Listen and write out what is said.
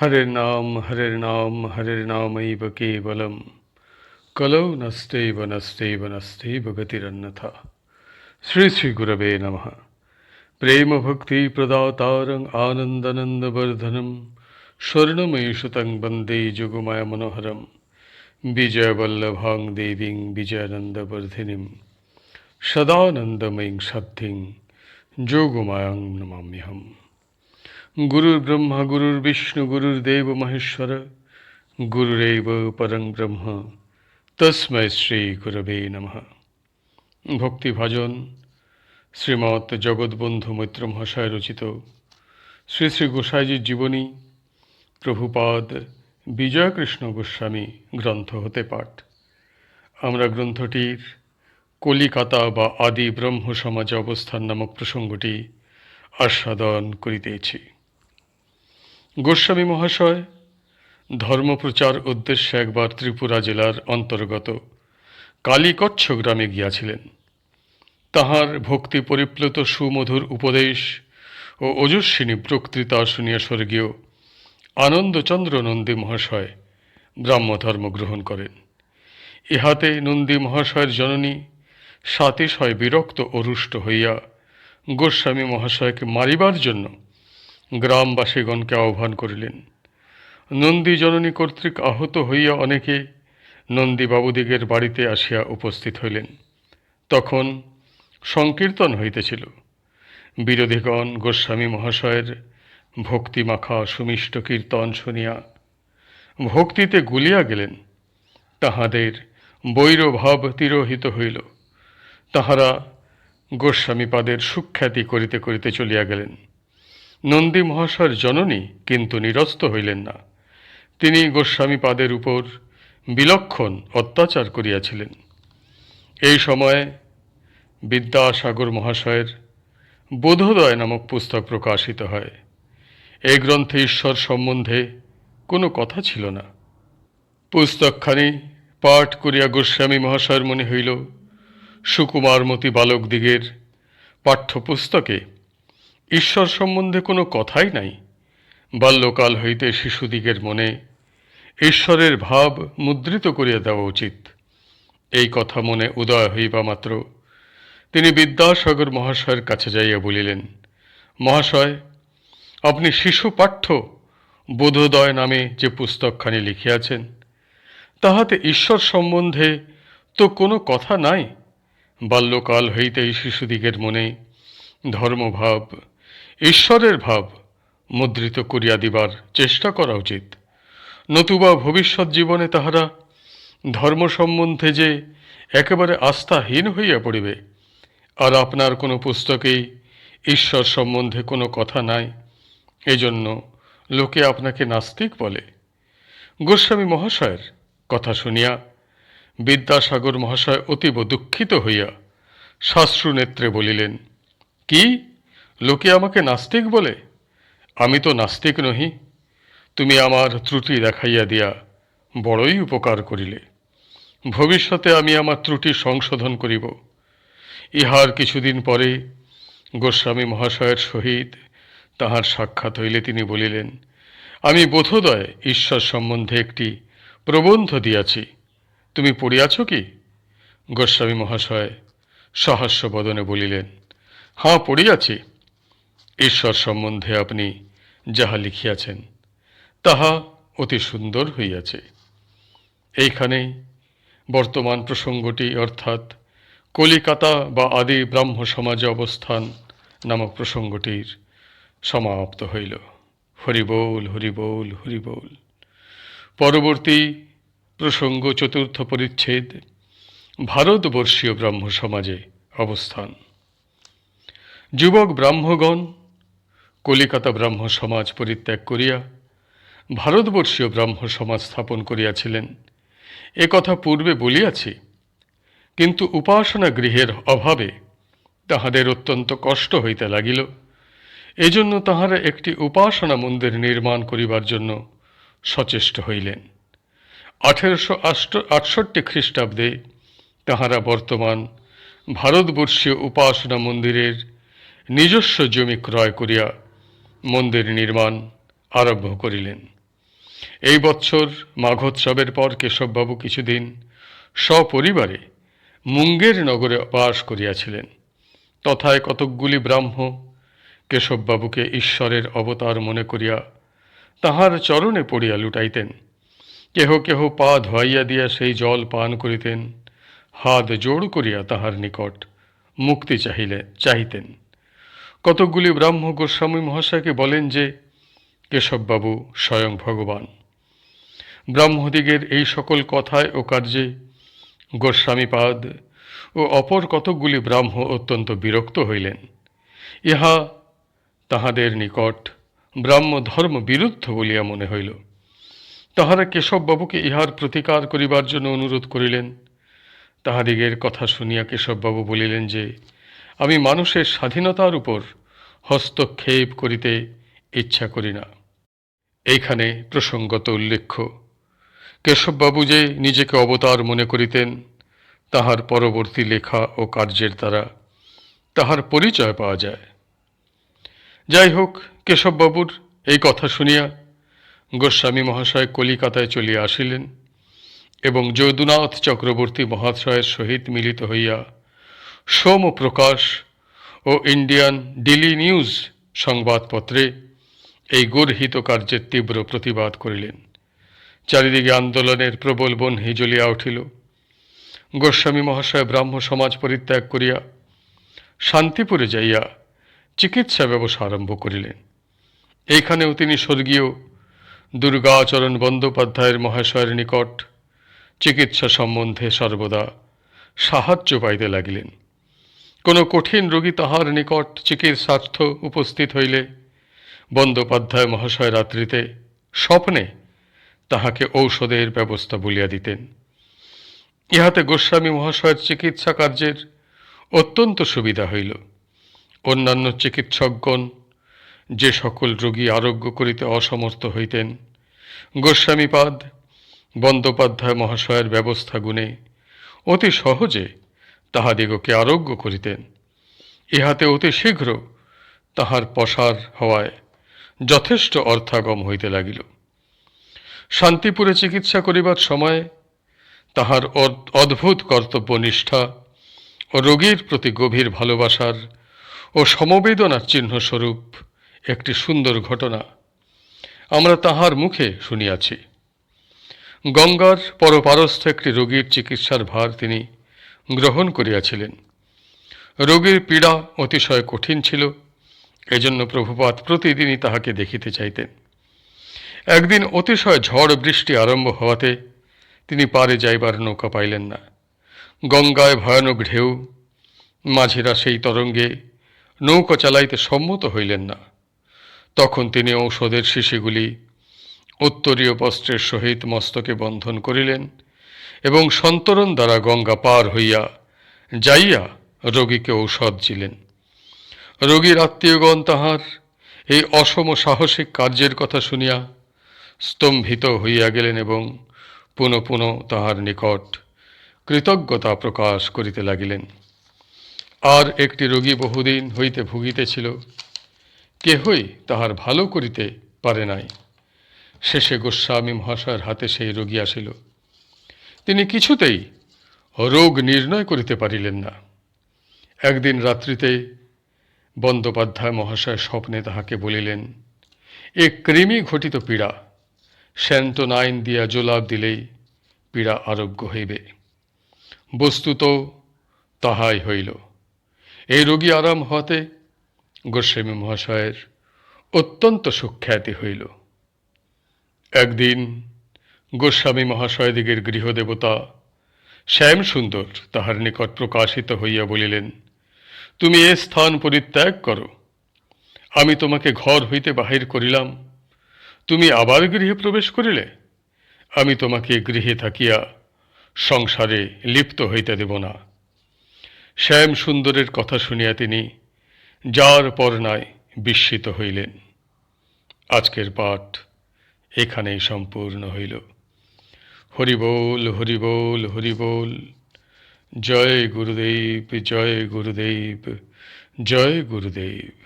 হরের নাম হরের নাম হরের নামৈব কেবলম কলৌ নস্তেব নস্তেব নস্তেব গতিরন্যথা শ্রী শ্রী গুরবে নমঃ প্রেম ভক্তি প্রদাতারং আনন্দনন্দবর্ধনম স্বর্ণময়ী সুতং বন্দে যুগময় মনোহরম বিজয়বল্লভাং দেবীং বিজয়ানন্দবর্ধিনীম সদানন্দময়ীং সদ্ধিং যোগমায়াং নমাম্যহম গুরুর ব্রহ্মা, গুরুর বিষ্ণু, গুরুর দেব মহেশ্বর, গুরুরেব পরং ব্রহ্ম, তস্মৈ শ্রী গুরবে নমঃ। ভক্তিভাজন, শ্রীমৎ জগৎবন্ধু মৈত্র মহাশয় রচিত, শ্রী শ্রী গোসাইজির জীবনী, প্রভুপাদ বিজয়কৃষ্ণ গোস্বামী গ্রন্থ হতে পাঠ। আমরা গ্রন্থটির কলিকাতা বা আদি ব্রহ্ম সমাজে অবস্থান নামক প্রসঙ্গটি আস্বাদন করিতেছি। গোস্বামী মহাশয়, ধর্মপ্রচার উদ্দেশ্যে একবার ত্রিপুরা জেলার অন্তর্গত কালীকচ্ছ গ্রামে গিয়াছিলেন। তাহার ভক্তি পরিপ্লুত সুমধুর উপদেশ ও ওজস্বিনী বক্তৃতা শুনিয়া স্বর্গীয় আনন্দচন্দ্র নন্দী মহাশয় ব্রাহ্মধর্ম গ্রহণ করেন। ইহাতে নন্দী মহাশয়ের জননী সাতিশয় বিরক্ত ও রুষ্ট হইয়া গোস্বামী মহাশয়কে মারিবার জন্য গ্রামবাসীগণকে আহ্বান করিলেন। নন্দী জননী কর্তৃক আহত হইয়া অনেকে নন্দীবাবুদিগের বাড়িতে আসিয়া উপস্থিত হইলেন। তখন সংকীর্তন হইতেছিল। বিরোধীগণ, গোস্বামী মহাশয়ের ভক্তিমাখা সুমিষ্ট কীর্তন শুনিয়া ভক্তিতে গুলিয়া গেলেন। তাহাদের বৈরভাব তিরোহিত হইল। তাহারা গোস্বামীপাদের সুখ্যাতি করিতে করিতে চলিয়া গেলেন। নন্দী মহাশয়ের জননী কিন্তু নিরস্ত হইলেন না। তিনি গোস্বামীপাদের উপর বিলক্ষণ অত্যাচার করিয়াছিলেন। এই সময়ে বিদ্যাসাগর মহাশয়ের বোধোদয় নামক পুস্তক প্রকাশিত হয়। এই গ্রন্থে ঈশ্বর সম্বন্ধে কোনো কথা ছিল না। পুস্তকখানি পাঠ করিয়া গোস্বামী মহাশয়ের মনে হইল, সুকুমারমতি বালকদিগের পাঠ্যপুস্তকে ঈশ্বর সম্বন্ধে কোনো কথাই নাই। বাল্যকাল হইতে শিশুদিগের মনে ঈশ্বরের ভাব মুদ্রিত করিয়া দেওয়া উচিত। এই কথা মনে উদয় হইবা মাত্র। তিনি বিদ্যাসাগর মহাশয়ের কাছে যাইয়া বলিলেন, মহাশয়, আপনি শিশু পাঠ্য বোধোদয় নামে যে পুস্তকখানি লিখিয়াছেন, তাহাতে ঈশ্বর সম্বন্ধে তো কোনো কথা নাই। বাল্যকাল হইতেই শিশুদিগের মনে ধর্মভাব ঈশ্বরের ভাব মুদ্রিত করিয়া দিবার চেষ্টা করা উচিত। নতুবা ভবিষ্যৎ জীবনে তাহারা ধর্ম সম্বন্ধে যে একেবারে আস্থাহীন হইয়া পড়িবে, আর আপনার কোনো পুস্তকেই ঈশ্বর সম্বন্ধে কোনো কথা নাই, এজন্য লোকে আপনাকে নাস্তিক বলে। গোস্বামী মহাশয়ের কথা শুনিয়া বিদ্যাসাগর মহাশয় অতীব দুঃখিত হইয়া শাস্ত্রু নেত্রে বলিলেন, কি? লোকে আমাকে নাস্তিক বলে? আমি তো নাস্তিক নহি। তুমি আমার ত্রুটি দেখাইয়া দিয়া বড়ই উপকার করিলে। ভবিষ্যতে আমি আমার ত্রুটি সংশোধন করিব। ইহার কিছুদিন পরে গোস্বামী মহাশয়ের সহিত তাহার সাক্ষাৎ হইলে তিনি বলিলেন, আমি বোধোদয় ঈশ্বর সম্বন্ধে একটি প্রবন্ধ দিয়াছি। তুমি পড়িয়াছ কি? গোস্বামী মহাশয় সহাস্য বদনে বলিলেন হাঁ পড়িয়াছি। ঈশ্বর সম্বন্ধে আপনি যাহা লিখিয়াছেন, তাহা অতি সুন্দর হইয়াছে। এইখানে বর্তমান প্রসঙ্গটি অর্থাৎ কলিকাতা বা আদি ব্রাহ্ম সমাজে অবস্থান নামক প্রসঙ্গটির সমাপ্ত হইল। হরিবোল হরিবোল হরিবোল। পরবর্তী প্রসঙ্গ চতুর্থ পরিচ্ছেদ, ভারতবর্ষীয় ব্রাহ্ম সমাজে অবস্থান। যুবক ব্রাহ্মগণ কলিকাতা ব্রাহ্ম সমাজ পরিত্যাগ করিয়া ভারতবর্ষীয় ব্রাহ্ম সমাজ স্থাপন করিয়াছিলেন। এ কথা পূর্বে বলিয়াছি, কিন্তু উপাসনা গৃহের অভাবে তাহাদের অত্যন্ত কষ্ট হইতে লাগিল। এজন্য তাহারা একটি উপাসনা মন্দির নির্মাণ করিবার জন্য সচেষ্ট হইলেন। আঠেরোশো আটষট্টি খ্রিস্টাব্দে তাহারা বর্তমান ভারতবর্ষীয় উপাসনা মন্দিরের নিজস্ব জমি ক্রয় করিয়া মন্দির নির্মাণ আরম্ভ করিলেন। এই বৎসর মাঘোৎসবের পর কেশববাবু কিছুদিন সপরিবারে মুঙ্গের নগরে বাস করিয়াছিলেন। তথায় কতকগুলি ব্রাহ্ম কেশববাবুকে ঈশ্বরের অবতার মনে করিয়া তাহার চরণে পড়িয়া লুটাইতেন। কেহ কেহ পা ধোয়াইয়া দিয়া সেই জল পান করিতেন। হাত জোড় করিয়া তাহার নিকট মুক্তি চাহিলে চাহিতেন। কতকগুলি ব্রাহ্ম গোস্বামী মহাশয়কে বলেন যে, কেশববাবু স্বয়ং ভগবান। ব্রাহ্মদিগের এই সকল কথায় ও কার্যে গোস্বামীপাদ ও অপর কতকগুলি ব্রাহ্ম অত্যন্ত বিরক্ত হইলেন। ইহা তাহাদের নিকট ব্রাহ্ম ধর্ম বিরুদ্ধ বলিয়া মনে হইল। তাহারা কেশববাবুকে ইহার প্রতিকার করিবার জন্য অনুরোধ করিলেন। তাহাদিগের কথা শুনিয়া কেশববাবু বলিলেন যে আমি মানুষের স্বাধীনতার উপর হস্তক্ষেপ করিতে ইচ্ছা করি না। এইখানে প্রসঙ্গত উল্লেখ্য, কেশববাবু যে নিজেকে অবতার মনে করিতেন, তাহার পরবর্তী লেখা ও কার্যের দ্বারা তাহার পরিচয় পাওয়া যায়। যাই হোক, কেশববাবুর এই কথা শুনিয়া গোস্বামী মহাশয় কলিকাতায় চলিয়া আসিলেন এবং যদুনাথ চক্রবর্তী মহাশয়ের সহিত মিলিত হইয়া সোম প্রকাশ ও ইন্ডিয়ান ডেলি নিউজ সংবাদপত্রে এই গর্হিত কার্যের তীব্র প্রতিবাদ করিলেন। চারিদিকে আন্দোলনের প্রবল বহ্নি জ্বলিয়া উঠিল। গোস্বামী মহাশয় ব্রাহ্ম সমাজ পরিত্যাগ করিয়া শান্তিপুরে যাইয়া চিকিৎসা ব্যবসা আরম্ভ করিলেন। এইখানেও তিনি স্বর্গীয় দুর্গাচরণ বন্দ্যোপাধ্যায়ের মহাশয়ের নিকট চিকিৎসা সম্বন্ধে সর্বদা সাহায্য পাইতে লাগিলেন। কোনো কঠিন রোগী তাহার নিকট চিকিৎসার্থ উপস্থিত হইলে বন্দ্যোপাধ্যায় মহাশয় রাত্রিতে স্বপ্নে তাহাকে ঔষধের ব্যবস্থা বলিয়া দিতেন। ইহাতে গোস্বামী মহাশয়ের চিকিৎসা কার্যের অত্যন্ত সুবিধা হইল। অন্যান্য চিকিৎসকগণ যে সকল রোগী আরোগ্য করিতে অসমর্থ হইতেন, গোস্বামীপাদ বন্দ্যোপাধ্যায় মহাশয়ের ব্যবস্থা গুণে অতি সহজে তাহাদিগকে আরোগ্য করিতেন। ইহাতে অতি শীঘ্র তাহার পসার হওয়ায় যথেষ্ট অর্থাগম হইতে লাগিল। শান্তিপুরে চিকিৎসা করিবার সময় তাহার অদ- অদ্ভুত কর্তব্যনিষ্ঠা ও রোগীর প্রতি গভীর ভালোবাসার ও সমবেদনার চিহ্নস্বরূপ একটি সুন্দর ঘটনা আমরা তাহার মুখে শুনিয়াছি। গঙ্গার পরপারস্থ একটি রোগীর চিকিৎসার ভার তিনি গ্রহণ করিয়াছিলেন। রোগীর পীড়া অতিশয় কঠিন ছিল, এজন্য প্রভুপাত প্রতিদিনই তাহাকে দেখিতে চাইতেন। একদিন অতিশয় ঝড় বৃষ্টি আরম্ভ হওয়াতে তিনি পারে যাইবার নৌকা পাইলেন না। গঙ্গায় ভয়ানক ঢেউ, মাঝিরা সেই তরঙ্গে নৌকা চালাইতে সম্মত হইলেন না। তখন তিনি ঔষধের শিশিগুলি, উত্তরীয় বস্ত্রের সহিত মস্তকে বন্ধন করিলেন এবং সন্তরণ দ্বারা গঙ্গা পার হইয়া যাইয়া রোগীকে ঔষধ দিলেন। রোগীর আত্মীয়গণ তাহার এই অসম সাহসিক কার্যের কথা শুনিয়া স্তম্ভিত হইয়া গেলেন এবং পুনঃ পুনঃ তাহার নিকট কৃতজ্ঞতা প্রকাশ করিতে লাগিলেন। আর একটি রোগী বহুদিন হইতে ভুগিতেছিল, কেহই তাহার ভালো করিতে পারে নাই। শেষে গোস্বামী মহাশয়ের হাতে সেই রোগী আসিল। তিনি কিছুতেই রোগ নির্ণয় করিতে পারিলেন না। একদিন রাত্রিতে বন্দ্যোপাধ্যায় মহাশয় স্বপ্নে তাহাকে বলিলেন, এ কৃমি ঘটিত পীড়া স্যান্টোনাইন দিয়া জোলাপ দিলেই পীড়া আরোগ্য হইবে। বস্তুত তাহাই হইল। এই রোগী আরাম হওয়াতে গোস্বামী মহাশয়ের অত্যন্ত সুখ্যাতি হইল। একদিন গোস্বামী মহাশয়দিগের গৃহদেবতা। শ্যাম সুন্দর তাহার নিকট প্রকাশিত হইয়া বলিলেন, তুমি এ স্থান পরিত্যাগ করো। আমি তোমাকে ঘর হইতে বাহির করিলাম। তুমি আবার গৃহে প্রবেশ করিলে? আমি তোমাকে গৃহে থাকিয়া সংসারে লিপ্ত হইতে দেব না। শ্যাম সুন্দরের কথা শুনিয়া তিনি যার পর নাই বিস্মিত হইলেন। আজকের পাঠ এখানেই সম্পূর্ণ হইল। হরিবোল হরিবোল হরিবোল জয় গুরুদেব জয় গুরুদেব জয় গুরুদেব।